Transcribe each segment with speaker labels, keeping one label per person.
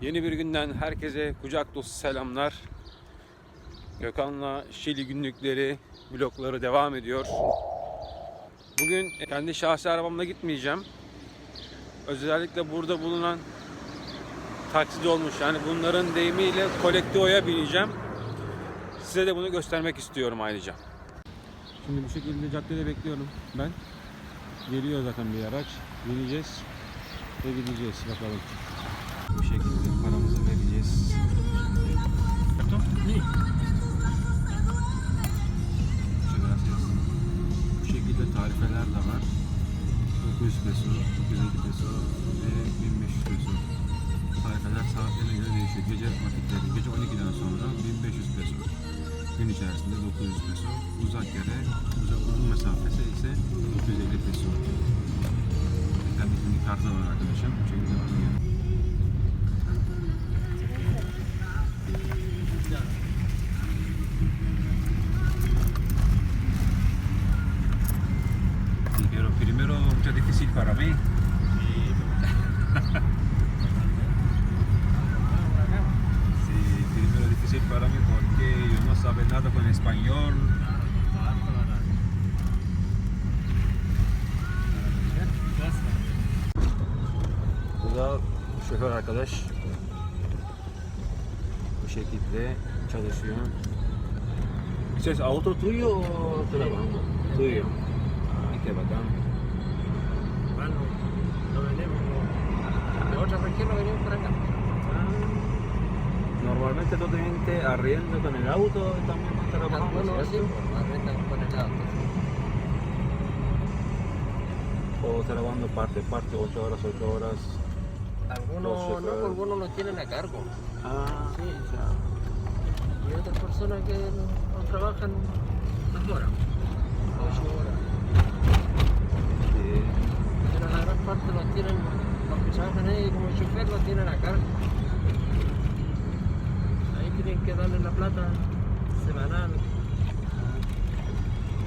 Speaker 1: Yeni bir günden herkese kucak dolusu selamlar. Gökhan'la Şili günlükleri, vlogları devam ediyor. Bugün kendi şahsi arabamla gitmeyeceğim. Özellikle burada bulunan taksi olmuş. Yani bunların deyimiyle kolektivoya bineceğim. Size de bunu göstermek istiyorum ayrıca. Şimdi bu şekilde caddede bekliyorum ben. Geliyor zaten bir araç. Bineceğiz ve gideceğiz bakalım. Gün içerisinde 900 peso. Uzak yere, uzak uzun mesafesi ise 950 peso. Kendi kimlik kartı var arkadaşım. Bu arkadaş. Bu şekilde çalışıyor. ¿Es auto tuyo o trabajo? Tuyo. Ay, qué bacán.
Speaker 2: Bueno, no venimos, de otra región no venimos para acá.
Speaker 1: Normalmente toda gente arrienda con el auto también con trabajo,
Speaker 2: Algunos sí, pues, arrendan con el auto.
Speaker 1: O trabajando parte, parte, 8 horas, 8 horas.
Speaker 2: Algunos no, algunos los tienen a cargo.
Speaker 1: Ah,
Speaker 2: Sí, Y otras personas que no, no trabajan más horas, ocho horas.
Speaker 1: sí.
Speaker 2: Pero la gran parte los tienen, los que trabajan ahí como chofer los tienen a cargo. Ahí tienen que darle la plata semanal,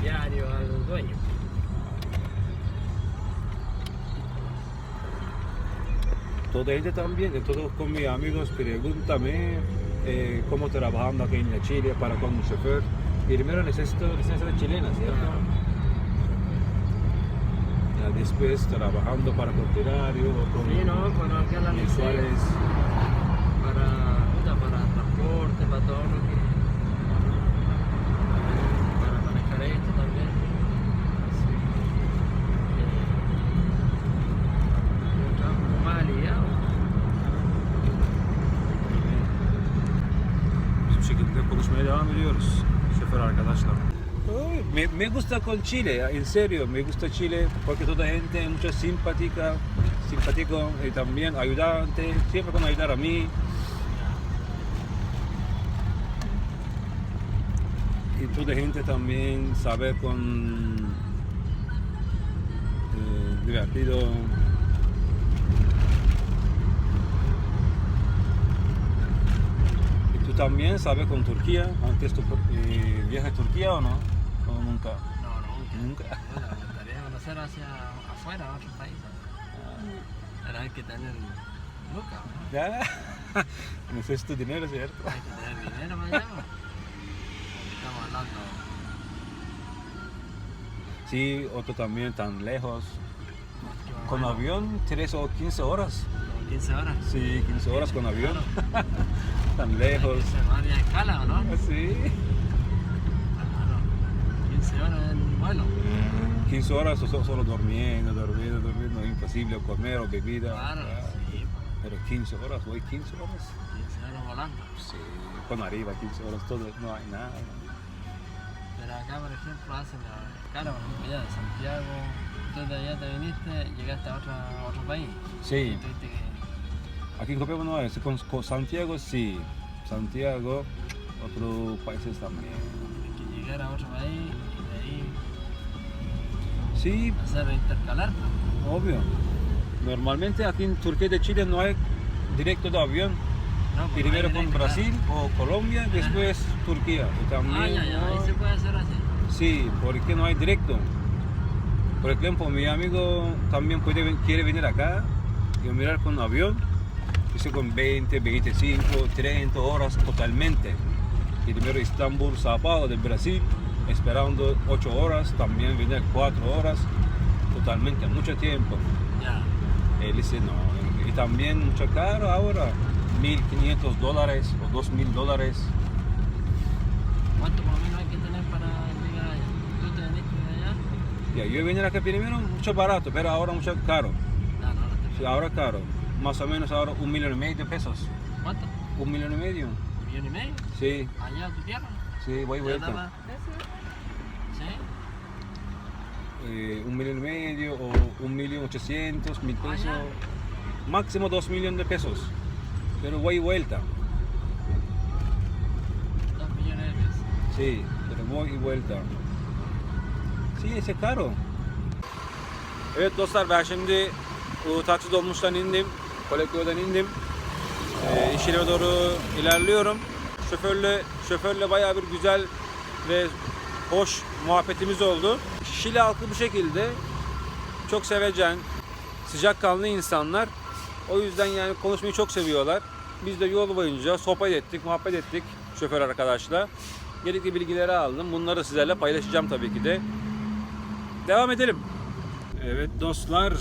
Speaker 2: diario al dueño.
Speaker 1: Toda gente también, todos con mis amigos, pregúntame eh, cómo trabajando aquí en Chile para con un chofer. Primero necesito licencia chilena, ¿cierto? Ya después trabajando para contenario o con
Speaker 2: Sí, no, acá la para, para transporte, para todo lo que. Para manejar esto también. Así. Eh, un trabajo como más aliviado.
Speaker 1: Bu şekilde konuşmaya devam ediyoruz şoför arkadaşlar. Me, me gusta con Chile, en serio, me gusta Chile porque toda gente es mucho simpática, simpático y también ayudante, siempre con ayudar a mí. Y toda gente también sabe con eh, divertido. ¿Y tú también sabes con Turquía? ¿Antes tu eh, viaje a Turquía o no? ¿O nunca?
Speaker 2: No, nunca.
Speaker 1: Nunca.
Speaker 2: Bueno, me gustaría conocer hacia afuera, a otros países. Pero hay que tener lucas, ¿no?
Speaker 1: ¿Ya? Necesito dinero, ¿cierto?
Speaker 2: Hay que tener dinero para allá. ¿no? Estamos hablando.
Speaker 1: Sí, otro también tan lejos. Con avión, 3 o 15 horas.
Speaker 2: como 15 horas.
Speaker 1: Sí, 15 horas con avión. tan
Speaker 2: Hay
Speaker 1: lejos.
Speaker 2: que hacer varias escalas, ¿o no?
Speaker 1: Sí.
Speaker 2: Claro. 15 vuelo.
Speaker 1: 15 horas o so- solo durmiendo, durmiendo, durmiendo. Imposible comer o bebida.
Speaker 2: Claro, sí.
Speaker 1: Pero 15 horas, voy 15 horas.
Speaker 2: 15 horas volando.
Speaker 1: Sí, con arriba 15 horas, todo, no hay nada.
Speaker 2: Pero acá, por ejemplo, hacen la ejemplo, ya de Santiago. Tú de allá te viniste, llegaste a, otra, a otro país.
Speaker 1: Sí.
Speaker 2: Que-
Speaker 1: Aquí en Copiapó no es, con, con Santiago sí. Santiago, otros países también.
Speaker 2: que llegar a otro país
Speaker 1: Sí,
Speaker 2: hacer intercalar.
Speaker 1: obvio. Normalmente aquí en Turquía de Chile no hay directo de avión.
Speaker 2: No, pues
Speaker 1: Primero con Brasil o Colombia, después Turquía. Y
Speaker 2: claro.
Speaker 1: también,
Speaker 2: Ah, ya, ya, ahí se puede hacer así.
Speaker 1: Sí, porque no hay directo. Por ejemplo, mi amigo también puede, quiere venir acá y mirar con avión
Speaker 3: hice con 20, 25, 30 horas totalmente. Primero Estambul, Sao Paulo del Brasil, esperando 8 horas, también venir 4 horas, totalmente, mucho tiempo.
Speaker 2: Ya.
Speaker 3: Él dice no, y también mucho caro ahora, 1.500 dólares o 2.000 dólares.
Speaker 2: ¿Cuánto por lo menos hay que tener para llegar allá? ¿Tú te de allá?
Speaker 3: Ya, yo venía acá primero mucho barato, pero ahora mucho caro.
Speaker 2: No, no, no te
Speaker 3: Sí, ahora caro, más o menos ahora un millón y medio de pesos.
Speaker 2: ¿Cuánto?
Speaker 3: Un millón y medio.
Speaker 2: ¿Un millón y medio?
Speaker 3: Sí,
Speaker 2: ¿Allá a tu tierra?
Speaker 3: sí, voy y
Speaker 2: ¿Ya
Speaker 3: vuelta. Eh, un millón y medio o un millón ochocientos mil pesos. Máximo dos millones de pesos. Pero voy y vuelta.
Speaker 2: Dos millones de pesos.
Speaker 3: Sí, pero voy y vuelta. Sí, ese caro.
Speaker 1: Evet dostlar ben şimdi bu taksi dolmuştan indim. Kolektörden indim. Ee, iş yerime doğru ilerliyorum. Şoförle şoförle bayağı bir güzel ve hoş muhabbetimiz oldu. Şili halkı bu şekilde çok sevecen, sıcakkanlı insanlar. O yüzden yani konuşmayı çok seviyorlar. Biz de yol boyunca sohbet ettik, muhabbet ettik şoför arkadaşla. Gerekli bilgileri aldım. Bunları sizlerle paylaşacağım tabii ki de. Devam edelim. Evet dostlar,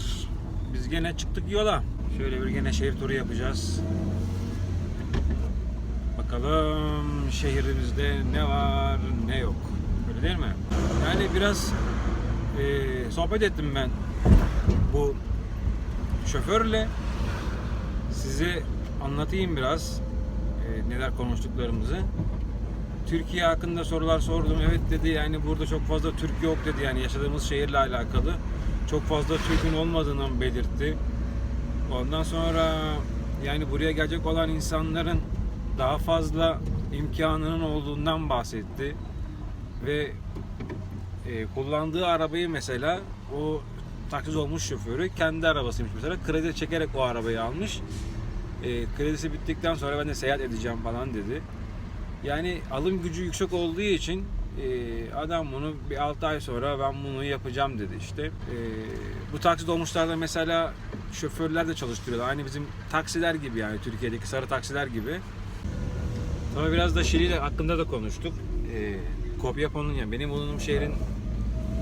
Speaker 1: biz gene çıktık yola. Şöyle bir gene şehir turu yapacağız. Bakalım şehrimizde ne var ne yok. Değil mi? Yani biraz eee, sohbet ettim ben bu şoförle. Size anlatayım biraz eee, neler konuştuklarımızı. Türkiye hakkında sorular sordum. Evet dedi yani burada çok fazla Türk yok dedi yani yaşadığımız şehirle alakalı. Çok fazla Türk'ün olmadığını belirtti. Ondan sonra yani buraya gelecek olan insanların daha fazla imkanının olduğundan bahsetti. Ve e, kullandığı arabayı mesela o taksiz olmuş şoförü kendi arabasıymış mesela kredi çekerek o arabayı almış. E, kredisi bittikten sonra ben de seyahat edeceğim falan dedi. Yani alım gücü yüksek olduğu için e, adam bunu bir 6 ay sonra ben bunu yapacağım dedi işte. E, bu taksi dolmuşlarda mesela şoförler de çalıştırıyorlar. Aynı bizim taksiler gibi yani Türkiye'deki sarı taksiler gibi. Ama biraz da Şili hakkında da konuştuk. E, Kopiapo'nun yani benim bulunduğum şehrin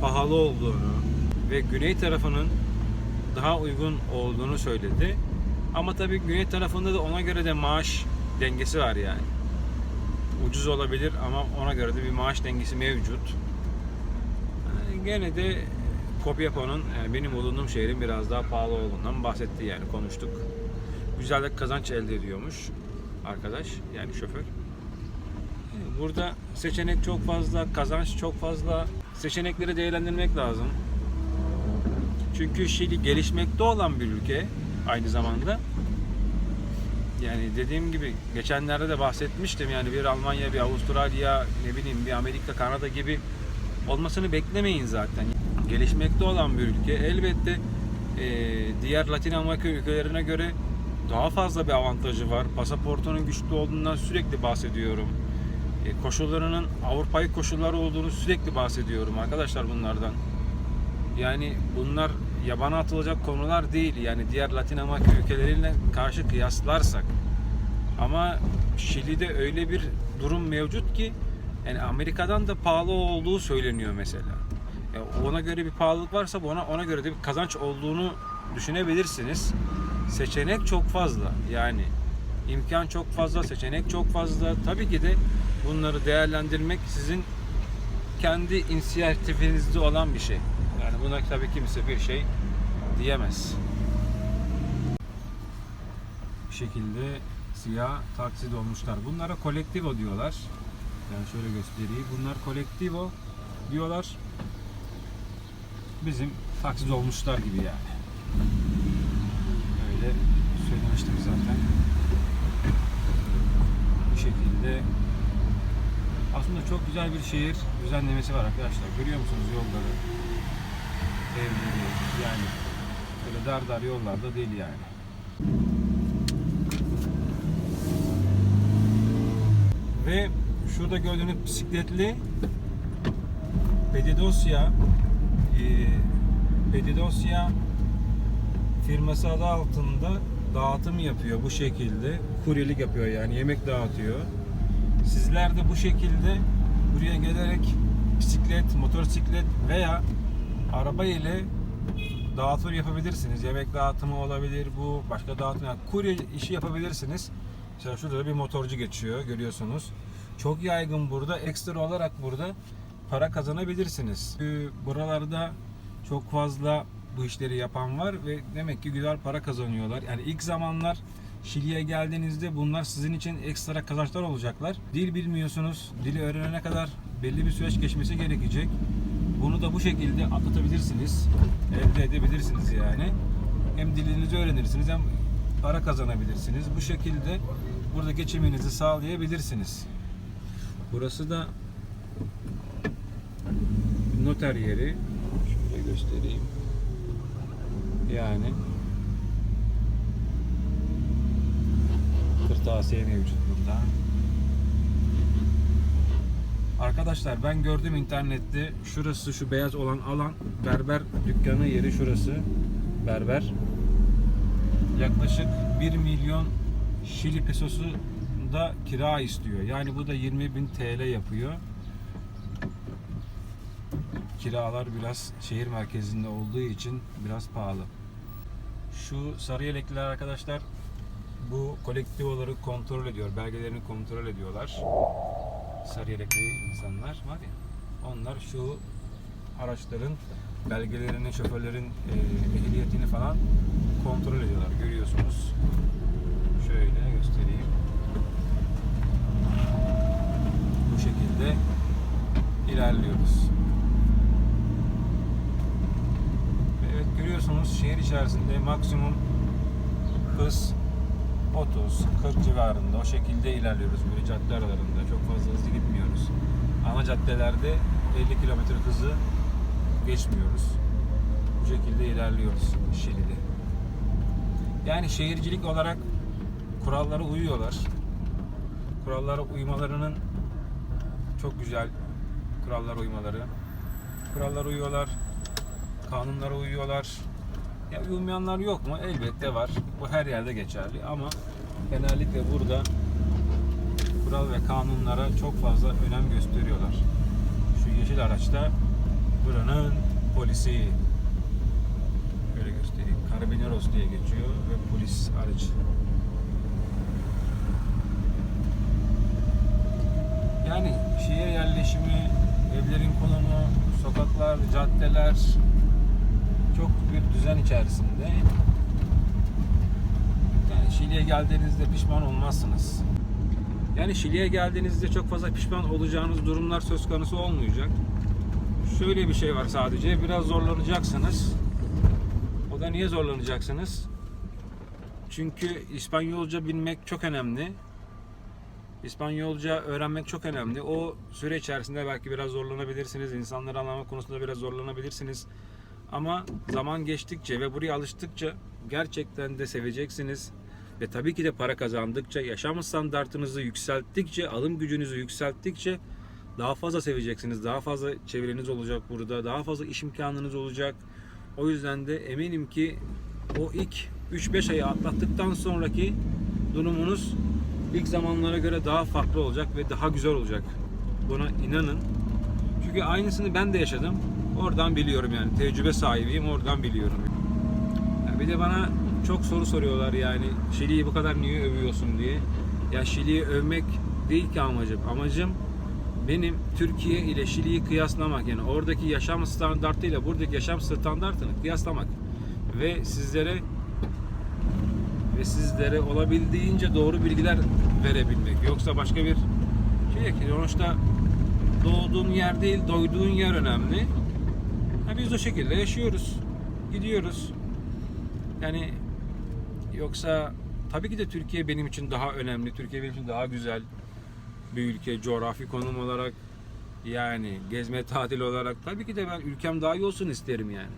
Speaker 1: pahalı olduğunu ve güney tarafının daha uygun olduğunu söyledi. Ama tabii güney tarafında da ona göre de maaş dengesi var yani ucuz olabilir ama ona göre de bir maaş dengesi mevcut. Yani gene de Kopiapo'nun yani benim bulunduğum şehrin biraz daha pahalı olduğundan bahsetti yani konuştuk. Güzel de kazanç elde ediyormuş arkadaş yani şoför. Burada seçenek çok fazla, kazanç çok fazla. Seçenekleri değerlendirmek lazım. Çünkü Şili gelişmekte olan bir ülke aynı zamanda. Yani dediğim gibi geçenlerde de bahsetmiştim yani bir Almanya, bir Avustralya, ne bileyim bir Amerika, Kanada gibi olmasını beklemeyin zaten. Gelişmekte olan bir ülke elbette eee, diğer Latin Amerika ülkelerine göre daha fazla bir avantajı var. Pasaportunun güçlü olduğundan sürekli bahsediyorum. E, koşullarının Avrupa'yı koşulları olduğunu sürekli bahsediyorum arkadaşlar bunlardan. Yani bunlar yabana atılacak konular değil. Yani diğer Latin Amerika ülkeleriyle karşı kıyaslarsak. Ama Şili'de öyle bir durum mevcut ki yani Amerika'dan da pahalı olduğu söyleniyor mesela. E, ona göre bir pahalılık varsa ona ona göre de bir kazanç olduğunu düşünebilirsiniz. Seçenek çok fazla. Yani imkan çok fazla, seçenek çok fazla. Tabii ki de bunları değerlendirmek sizin kendi inisiyatifinizde olan bir şey. Yani buna tabii kimse bir şey diyemez. Bu şekilde siyah taksi dolmuşlar. Bunlara kolektivo diyorlar. Yani şöyle göstereyim. Bunlar kolektivo diyorlar. Bizim taksi dolmuşlar gibi yani. Öyle söylemiştim zaten. Bu şekilde aslında çok güzel bir şehir düzenlemesi var arkadaşlar. Görüyor musunuz yolları? Evleri yani böyle dar dar yollarda değil yani. Ve şurada gördüğünüz bisikletli Pedidosya e, Pedidosya firması adı altında dağıtım yapıyor bu şekilde. Kuryelik yapıyor yani yemek dağıtıyor. Sizler de bu şekilde buraya gelerek bisiklet, motosiklet veya araba ile dağıtım yapabilirsiniz. Yemek dağıtımı olabilir bu, başka dağıtım. Yani kurye işi yapabilirsiniz. Mesela şurada da bir motorcu geçiyor görüyorsunuz. Çok yaygın burada. Ekstra olarak burada para kazanabilirsiniz. Buralarda çok fazla bu işleri yapan var ve demek ki güzel para kazanıyorlar. Yani ilk zamanlar Şili'ye geldiğinizde bunlar sizin için ekstra kazançlar olacaklar. Dil bilmiyorsunuz. Dili öğrenene kadar belli bir süreç geçmesi gerekecek. Bunu da bu şekilde atlatabilirsiniz. Elde edebilirsiniz yani. Hem dilinizi öğrenirsiniz hem para kazanabilirsiniz. Bu şekilde burada geçiminizi sağlayabilirsiniz. Burası da noter yeri. Şöyle göstereyim. Yani kırtasiye mevcut burada. Arkadaşlar ben gördüm internette şurası şu beyaz olan alan berber dükkanı yeri şurası berber yaklaşık 1 milyon Şili pesosu da kira istiyor. Yani bu da 20 bin TL yapıyor. Kiralar biraz şehir merkezinde olduğu için biraz pahalı. Şu sarı yelekliler arkadaşlar bu kolektivoları kontrol ediyor. Belgelerini kontrol ediyorlar. Sarı yelekli insanlar var ya. Onlar şu araçların belgelerini, şoförlerin e, ehliyetini falan kontrol ediyorlar. Görüyorsunuz. Şöyle göstereyim. Bu şekilde ilerliyoruz. Evet görüyorsunuz şehir içerisinde maksimum hız 30-40 civarında o şekilde ilerliyoruz böyle cadde aralarında çok fazla hızlı gitmiyoruz. Ana caddelerde 50 km hızı geçmiyoruz. Bu şekilde ilerliyoruz Şili'de. Yani şehircilik olarak kurallara uyuyorlar. Kurallara uymalarının çok güzel kurallara uymaları. Kurallara uyuyorlar. Kanunlara uyuyorlar. Ya uymayanlar yok mu? Elbette var. Bu her yerde geçerli ama genellikle burada kural ve kanunlara çok fazla önem gösteriyorlar. Şu yeşil araçta buranın polisi. Şöyle göstereyim. Carabineros diye geçiyor ve polis aracı. Yani şehir yerleşimi, evlerin konumu, sokaklar, caddeler çok bir düzen içerisinde. Şili'ye geldiğinizde pişman olmazsınız. Yani Şili'ye geldiğinizde çok fazla pişman olacağınız durumlar söz konusu olmayacak. Şöyle bir şey var sadece, biraz zorlanacaksınız. O da niye zorlanacaksınız? Çünkü İspanyolca bilmek çok önemli. İspanyolca öğrenmek çok önemli. O süre içerisinde belki biraz zorlanabilirsiniz. İnsanları anlama konusunda biraz zorlanabilirsiniz. Ama zaman geçtikçe ve buraya alıştıkça gerçekten de seveceksiniz. Ve tabii ki de para kazandıkça, yaşam standartınızı yükselttikçe, alım gücünüzü yükselttikçe daha fazla seveceksiniz. Daha fazla çevreniz olacak burada. Daha fazla iş imkanınız olacak. O yüzden de eminim ki o ilk 3-5 ayı atlattıktan sonraki durumunuz ilk zamanlara göre daha farklı olacak ve daha güzel olacak. Buna inanın. Çünkü aynısını ben de yaşadım. Oradan biliyorum yani. Tecrübe sahibiyim. Oradan biliyorum. Ya bir de bana çok soru soruyorlar yani Şili'yi bu kadar niye övüyorsun diye. Ya Şili'yi övmek değil ki amacım. Amacım benim Türkiye ile Şili'yi kıyaslamak. Yani oradaki yaşam standartıyla buradaki yaşam standartını kıyaslamak. Ve sizlere ve sizlere olabildiğince doğru bilgiler verebilmek. Yoksa başka bir şey yok. Sonuçta doğduğun yer değil, doyduğun yer önemli. Ha, biz o şekilde yaşıyoruz. Gidiyoruz. Yani yoksa tabii ki de Türkiye benim için daha önemli. Türkiye benim için daha güzel bir ülke. Coğrafi konum olarak yani gezme tatil olarak tabii ki de ben ülkem daha iyi olsun isterim yani.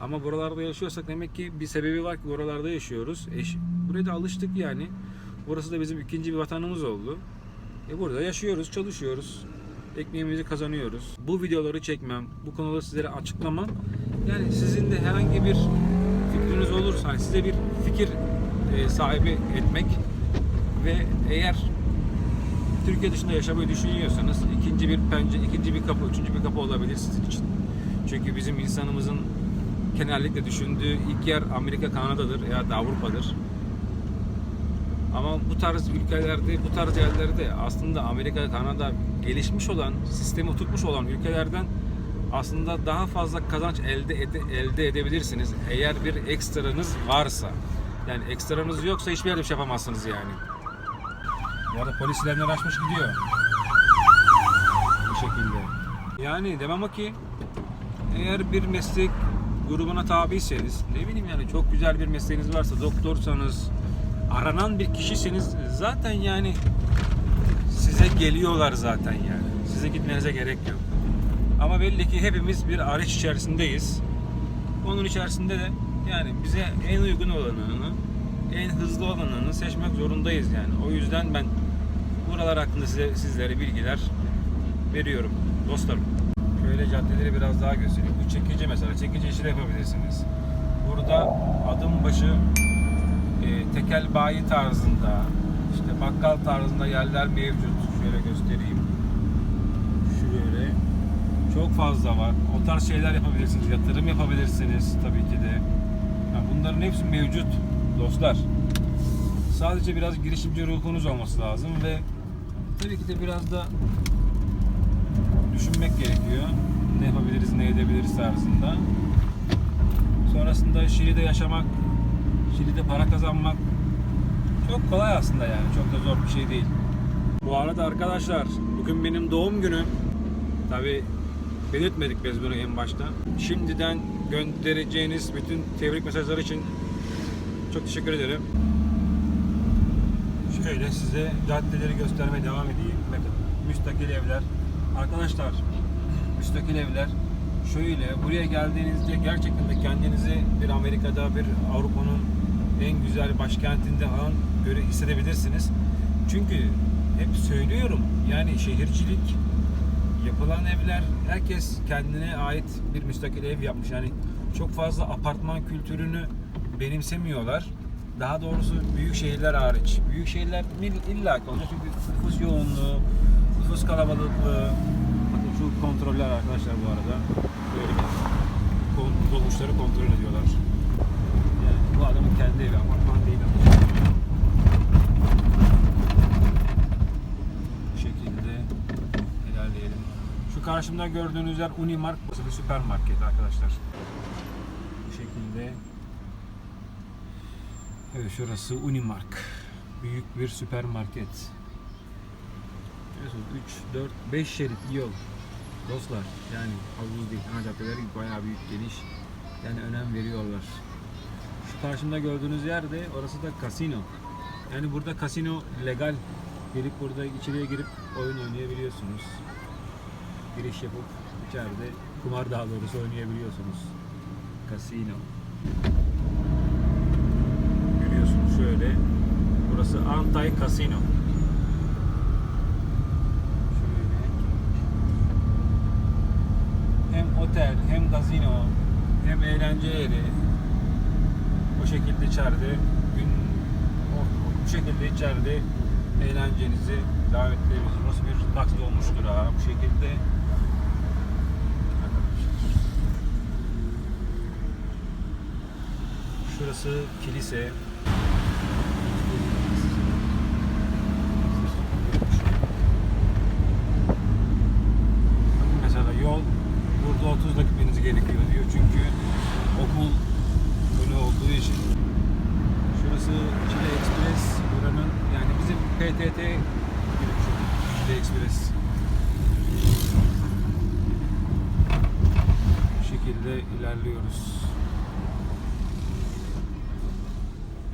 Speaker 1: Ama buralarda yaşıyorsak demek ki bir sebebi var ki buralarda yaşıyoruz. E, buraya da alıştık yani. Burası da bizim ikinci bir vatanımız oldu. E burada yaşıyoruz, çalışıyoruz. Ekmeğimizi kazanıyoruz. Bu videoları çekmem, bu konuda sizlere açıklamam. Yani sizin de herhangi bir fikriniz olursa, hani size bir fikir e, sahibi etmek ve eğer Türkiye dışında yaşamayı düşünüyorsanız ikinci bir pencere, ikinci bir kapı, üçüncü bir kapı olabilir sizin için. Çünkü bizim insanımızın genellikle düşündüğü ilk yer Amerika, Kanada'dır ya da Avrupa'dır. Ama bu tarz ülkelerde, bu tarz yerlerde aslında Amerika, Kanada gelişmiş olan, sistemi oturtmuş olan ülkelerden aslında daha fazla kazanç elde ede- elde edebilirsiniz eğer bir ekstranız varsa. Yani ekstranız yoksa hiçbir yerde bir şey yapamazsınız yani. Bu arada polis sirenleri açmış gidiyor. Bu şekilde. Yani demem o ki eğer bir meslek grubuna tabiyseniz ne bileyim yani çok güzel bir mesleğiniz varsa doktorsanız aranan bir kişisiniz zaten yani size geliyorlar zaten yani. Size gitmenize gerek yok. Ama belli ki hepimiz bir arayış içerisindeyiz. Onun içerisinde de yani bize en uygun olanını, en hızlı olanını seçmek zorundayız yani. O yüzden ben buralar hakkında size sizlere bilgiler veriyorum dostlarım. Şöyle caddeleri biraz daha göstereyim. Bu çekici mesela. Çekici işi de yapabilirsiniz. Burada adım başı e, tekel bayi tarzında, işte bakkal tarzında yerler mevcut. Şöyle göstereyim. Şöyle. Çok fazla var. O tarz şeyler yapabilirsiniz. Yatırım yapabilirsiniz tabii ki de. Bunların hepsi mevcut dostlar. Sadece biraz girişimci ruhunuz olması lazım ve tabii ki de biraz da düşünmek gerekiyor. Ne yapabiliriz, ne edebiliriz tarzında. Sonrasında Şili'de yaşamak, Şili'de para kazanmak çok kolay aslında yani. Çok da zor bir şey değil. Bu arada arkadaşlar bugün benim doğum günüm. Tabi belirtmedik biz bunu en başta. Şimdiden göndereceğiniz bütün tebrik mesajları için çok teşekkür ederim. Şöyle size caddeleri göstermeye devam edeyim. Bakın müstakil evler. Arkadaşlar müstakil evler şöyle buraya geldiğinizde gerçekten de kendinizi bir Amerika'da bir Avrupa'nın en güzel başkentinde falan göre hissedebilirsiniz. Çünkü hep söylüyorum yani şehircilik yapılan evler herkes kendine ait bir müstakil ev yapmış. Yani çok fazla apartman kültürünü benimsemiyorlar. Daha doğrusu büyük şehirler hariç. Büyük şehirler illa olacak çünkü nüfus yoğunluğu, nüfus kalabalıklığı. Bakın şu kontroller arkadaşlar bu arada. Böyle kon- dolmuşları kontrol ediyorlar. Yani bu adamın kendi evi ama. Bu şekilde ilerleyelim. Şu karşımda gördüğünüz yer Unimark. Burası bir süpermarket arkadaşlar. Bu şekilde. Evet şurası Unimark. Büyük bir süpermarket. Biliyorsunuz 3, 4, 5 şerit yol. Dostlar yani havuz değil. Ana caddeleri bayağı büyük geniş. Yani önem veriyorlar. Şu karşımda gördüğünüz yerde orası da kasino. Yani burada kasino legal. Gelip burada içeriye girip oyun oynayabiliyorsunuz. Giriş yapıp içeride kumar daha doğrusu oynayabiliyorsunuz. Kasino. Görüyorsunuz şöyle. Burası Antay Casino. Şöyle. Hem otel, hem gazino, hem eğlence yeri. O şekilde içeride gün bu şekilde içeride eğlencenizi davet edebilirsiniz. Burası bir taksi olmuştur ha bu şekilde. Şurası kilise. Bakın Mesela yol burada 30 dakika gitmeniz gerekiyor diyor çünkü okul önü olduğu için. Şurası Çile Express buranın yani bizim PTT gibi düşünün. Çile Express. Bu şekilde ilerliyoruz.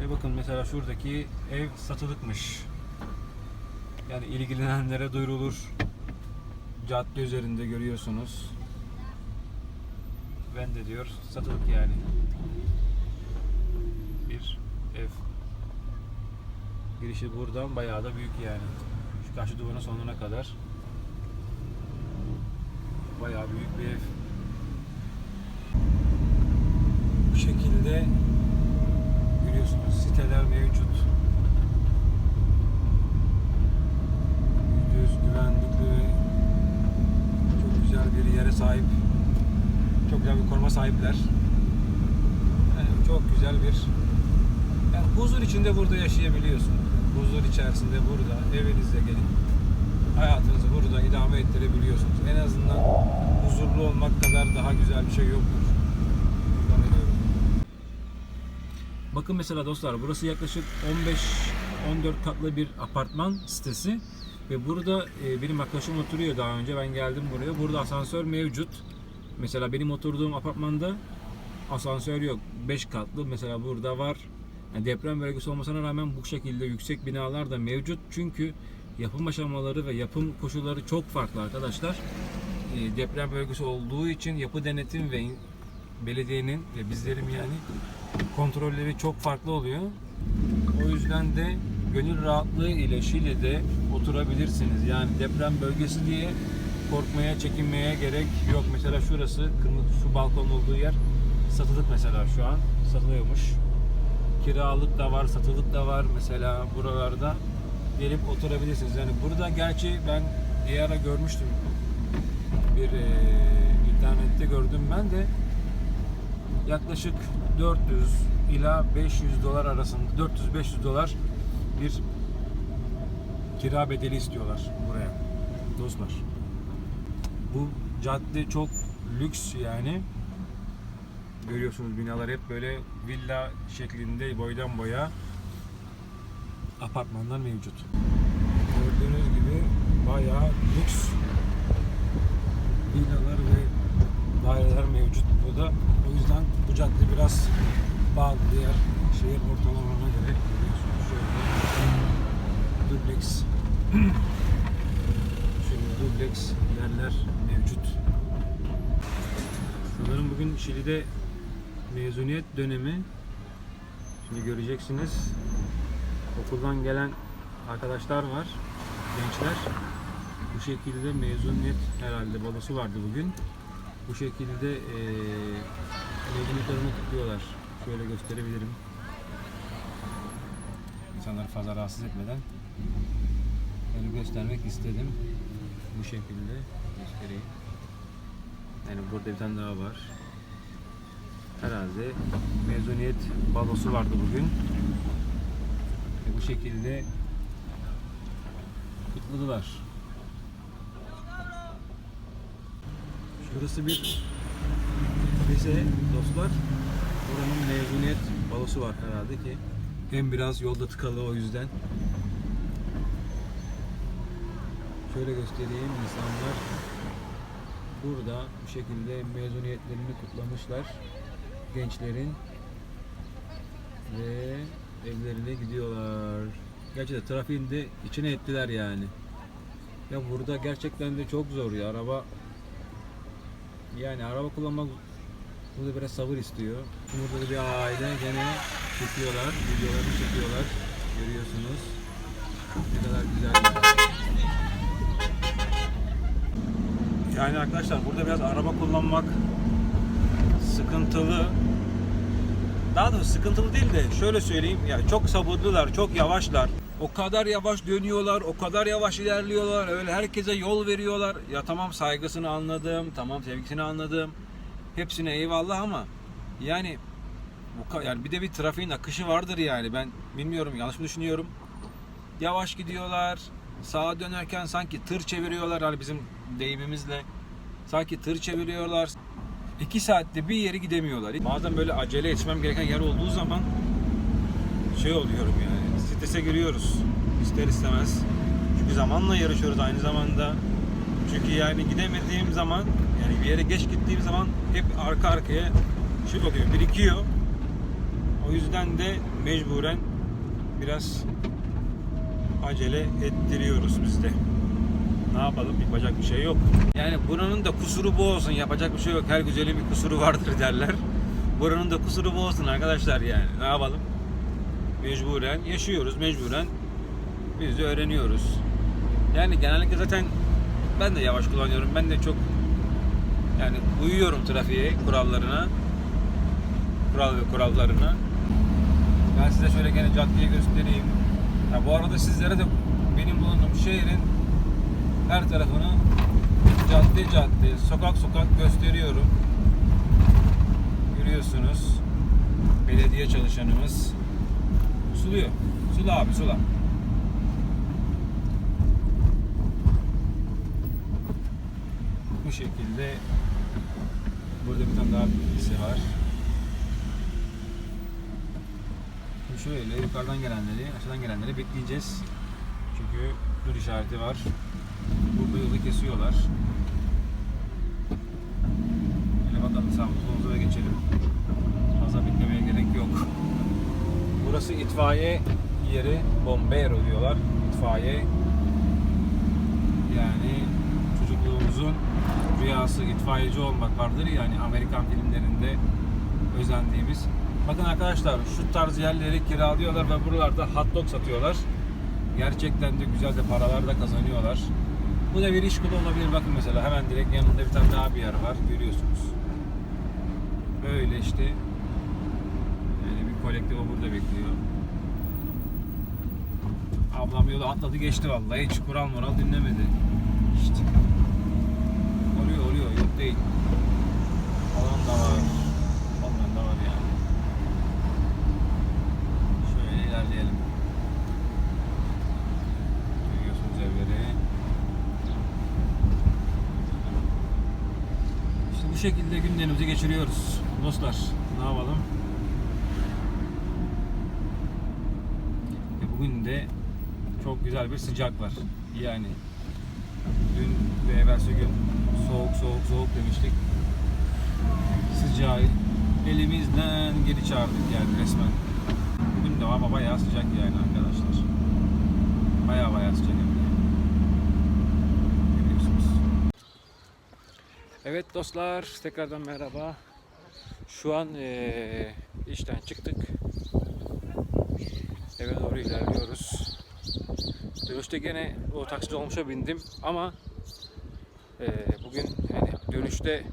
Speaker 1: Ve bakın mesela şuradaki ev satılıkmış. Yani ilgilenenlere duyurulur. Cadde üzerinde görüyorsunuz. Ben de diyor satılık yani. Bir ev. Girişi buradan bayağı da büyük yani. Şu karşı duvarın sonuna kadar. Bayağı büyük bir ev. Bu şekilde siteler mevcut. %100 güvenlikli ve çok güzel bir yere sahip. Çok güzel bir konuma sahipler. Yani çok güzel bir yani huzur içinde burada yaşayabiliyorsunuz. Huzur içerisinde burada evinizde gelip hayatınızı burada idame ettirebiliyorsunuz. En azından huzurlu olmak kadar daha güzel bir şey yoktur. Bakın mesela dostlar burası yaklaşık 15-14 katlı bir apartman sitesi ve burada e, benim arkadaşım oturuyor daha önce ben geldim buraya. Burada asansör mevcut. Mesela benim oturduğum apartmanda asansör yok. 5 katlı mesela burada var. Yani deprem bölgesi olmasına rağmen bu şekilde yüksek binalar da mevcut. Çünkü yapım aşamaları ve yapım koşulları çok farklı arkadaşlar. E, deprem bölgesi olduğu için yapı denetim ve in- belediyenin ve bizlerin yani kontrolleri çok farklı oluyor. O yüzden de gönül rahatlığı ile Şili'de oturabilirsiniz. Yani deprem bölgesi diye korkmaya, çekinmeye gerek yok. Mesela şurası, şu balkon olduğu yer satılık mesela şu an. Satılıyormuş. Kiralık da var, satılık da var mesela buralarda. Gelip oturabilirsiniz. Yani burada gerçi ben bir ara görmüştüm. Bir eee, internette gördüm ben de yaklaşık 400 ila 500 dolar arasında 400-500 dolar bir kira bedeli istiyorlar buraya dostlar. Bu cadde çok lüks yani. Görüyorsunuz binalar hep böyle villa şeklinde boydan boya apartmanlar mevcut. Gördüğünüz gibi bayağı lüks villalar ve daireler mevcut burada. O yüzden bu cadde biraz pahalı diğer şehir ortalamana göre görüyorsunuz şöyle dubleks yerler mevcut. Sanırım bugün Şili'de mezuniyet dönemi. Şimdi göreceksiniz. Okuldan gelen arkadaşlar var. Gençler. Bu şekilde mezuniyet herhalde babası vardı bugün. Bu şekilde eee mezuniyetlerini kutluyorlar. Şöyle gösterebilirim. İnsanları fazla rahatsız etmeden onu göstermek istedim. Bu şekilde göstereyim. Yani burada bir tane daha var. Herhalde mezuniyet balosu vardı bugün. Ve bu şekilde kutladılar. Şurası bir lise dostlar. Buranın mezuniyet balosu var herhalde ki. Hem biraz yolda tıkalı o yüzden. Şöyle göstereyim insanlar burada bu şekilde mezuniyetlerini kutlamışlar gençlerin ve evlerine gidiyorlar. Gerçekten trafiğin de içine ettiler yani. Ya burada gerçekten de çok zor ya araba yani araba kullanmak burada biraz sabır istiyor. Burada da bir aile gene çekiyorlar, videolarını çekiyorlar. Görüyorsunuz. Ne kadar güzel. Yani arkadaşlar burada biraz araba kullanmak sıkıntılı. Daha doğrusu sıkıntılı değil de şöyle söyleyeyim ya çok sabırlılar, çok yavaşlar. O kadar yavaş dönüyorlar, o kadar yavaş ilerliyorlar. Öyle herkese yol veriyorlar. Ya tamam saygısını anladım, tamam sevgisini anladım. Hepsine eyvallah ama yani bu yani bir de bir trafiğin akışı vardır yani. Ben bilmiyorum yanlış mı düşünüyorum. Yavaş gidiyorlar. Sağa dönerken sanki tır çeviriyorlar hani bizim deyimimizle. Sanki tır çeviriyorlar. İki saatte bir yere gidemiyorlar. Bazen böyle acele etmem gereken yer olduğu zaman şey oluyorum yani. Strese giriyoruz. ister istemez. Çünkü zamanla yarışıyoruz aynı zamanda. Çünkü yani gidemediğim zaman yani bir yere geç gittiğim zaman hep arka arkaya şey oluyor, birikiyor. O yüzden de mecburen biraz acele ettiriyoruz biz de. Ne yapalım yapacak bir şey yok. Yani buranın da kusuru bu olsun yapacak bir şey yok. Her güzelin bir kusuru vardır derler. Buranın da kusuru bu olsun arkadaşlar yani. Ne yapalım? Mecburen yaşıyoruz mecburen. Biz de öğreniyoruz. Yani genellikle zaten ben de yavaş kullanıyorum. Ben de çok yani uyuyorum trafiğe kurallarına. Kural ve kurallarına. Ben size şöyle gene caddeyi göstereyim. Ha, bu arada sizlere de benim bulunduğum şehrin her tarafını cadde cadde, sokak sokak gösteriyorum. Görüyorsunuz. Belediye çalışanımız suluyor. Sula abi sula. Bu şekilde burada bir tane daha lise var. Şimdi şöyle yukarıdan gelenleri, aşağıdan gelenleri bekleyeceğiz. Çünkü dur işareti var. Burada yolu kesiyorlar. Böyle bakalım da geçelim. Fazla beklemeye gerek yok. Burası itfaiye yeri. Bombero diyorlar. İtfaiye. Yani çocukluğumuzun rüyası itfaiyeci olmak vardır ya hani Amerikan filmlerinde özendiğimiz. Bakın arkadaşlar şu tarz yerleri kiralıyorlar ve buralarda hot dog satıyorlar. Gerçekten de güzel de paralar da kazanıyorlar. Bu da bir iş kolu olabilir. Bakın mesela hemen direkt yanında bir tane daha bir yer var. Görüyorsunuz. Böyle işte. Yani bir kolektif o burada bekliyor. Ablam yolu atladı geçti vallahi. Hiç kural moral dinlemedi. İşte. Oluyor oluyor. Yok değil. Olan da var. Olmayan da var yani. Şöyle ilerleyelim. Görüyorsunuz evleri. İşte bu şekilde günlerimizi geçiriyoruz. Dostlar ne yapalım? Bugün de çok güzel bir sıcak var. Yani dün ve evvelsi gün soğuk soğuk soğuk demiştik. Sıcağı elimizden geri çağırdık yani resmen. Bugün de hava bayağı sıcak yani arkadaşlar. Bayağı bayağı sıcak. Evet dostlar tekrardan merhaba. Şu an eee, işten çıktık. Eve doğru ilerliyoruz. Dönüşte gene o taksi dolmuşa bindim ama eee, bugün yani dönüşte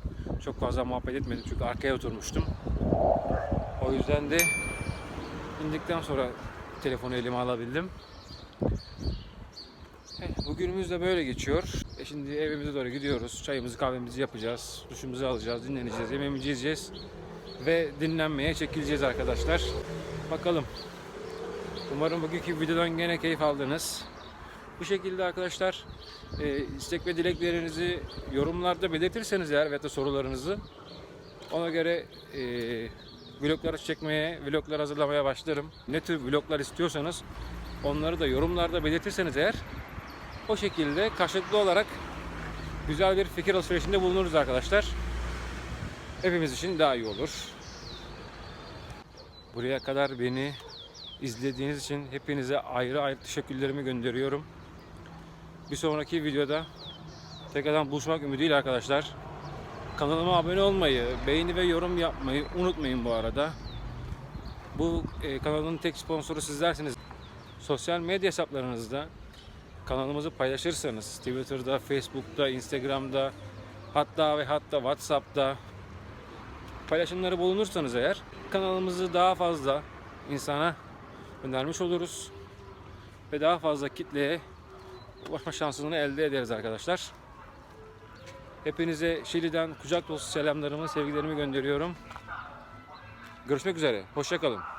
Speaker 1: çok fazla muhabbet etmedim çünkü arkaya oturmuştum. O yüzden de indikten sonra telefonu elime alabildim. Eh, Bugünümüz de böyle geçiyor. E şimdi evimize doğru gidiyoruz. Çayımızı kahvemizi yapacağız. Duşumuzu alacağız, dinleneceğiz, yemeğimizi yiyeceğiz. Ve dinlenmeye çekileceğiz arkadaşlar. Bakalım. Umarım bugünkü videodan gene keyif aldınız. Bu şekilde arkadaşlar e, istek ve dileklerinizi yorumlarda belirtirseniz eğer veya da sorularınızı ona göre e, vlogları çekmeye, vloglar hazırlamaya başlarım. Ne tür vloglar istiyorsanız onları da yorumlarda belirtirseniz eğer o şekilde karşılıklı olarak güzel bir fikir alışverişinde bulunuruz arkadaşlar. Hepimiz için daha iyi olur. Buraya kadar beni izlediğiniz için hepinize ayrı ayrı teşekkürlerimi gönderiyorum. Bir sonraki videoda tekrardan buluşmak ümidiyle arkadaşlar. Kanalıma abone olmayı, beğeni ve yorum yapmayı unutmayın bu arada. Bu e, kanalın tek sponsoru sizlersiniz. Sosyal medya hesaplarınızda kanalımızı paylaşırsanız Twitter'da, Facebook'ta, Instagram'da hatta ve hatta WhatsApp'ta paylaşımları bulunursanız eğer kanalımızı daha fazla insana önermiş oluruz ve daha fazla kitleye ulaşma şansını elde ederiz arkadaşlar. Hepinize Şili'den kucak dolusu selamlarımı, sevgilerimi gönderiyorum. Görüşmek üzere. Hoşçakalın.